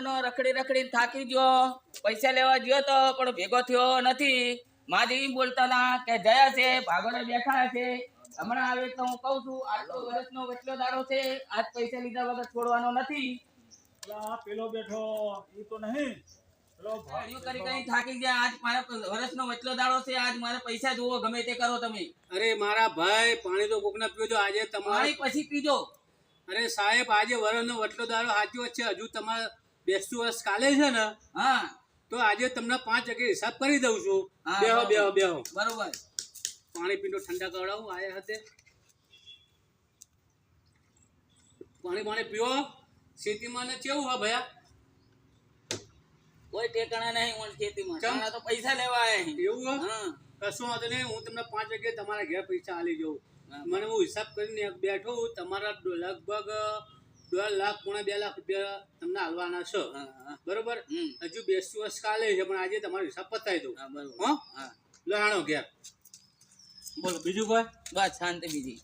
નો રખડી રખડી થાકી ગયો. પૈસા લેવા ગયો તો પણ ભેગો થયો નથી. માં જેવી બોલતા હતા કે જયા છે ભાગોડે બેઠા છે. હમણાં આવે તો હું કહું છું આટલો વર્ષનો વચલો દાડો છે આજ પૈસા લીધા વગર છોડવાનો નથી. પેલો બેઠો એ તો નહીં. પેલો ભા- ગાડીઓ કરી કરી થાકી ગયા આજ મારા વર્ષનો વચલો દાડો છે આજ મારે પૈસા જુઓ ગમે તે કરો તમે. અરે મારા ભાઈ પાણી તો કોક ના છો આજે તમારી પછી પીજો. અરે સાહેબ આજે વરસનો વટલો દારો સાચો છે હજુ તમારે બેસતું વર્ષ કાલે છે ને હા તો આજે તમને પાંચ વાગે હિસાબ કરી દઉં છું. બેહો બરોબર. બેહો બેહો. બરોબર. પાણી પીંડો ઠંડા કરાવું આયા હાથે પાણી પાણી પીવો ખેતીમાં ને કેવું હા ભયા? કોઈ ઠેકાણા નહીં મને ખેતીમાં? તો પૈસા લેવા એવું હા? કશું વાંધો નહીં હું તમને પાંચ વાગે તમારા ઘેર પૈસા આલી જાઉં મને હું હિસાબ કરીને બેઠો તમારા લગભગ દોઢ લાખ પોણા બે લાખ રૂપિયા તમને હાલવાના છે. બરોબર. હજુ બેસતું વર્ષ કાલે છે પણ આજે તમારો હિસાબ પતાવી દઉં. હા. લહાણો ઘેર. બોલો બીજું કોઈ? બસ શાંતિ બીજી.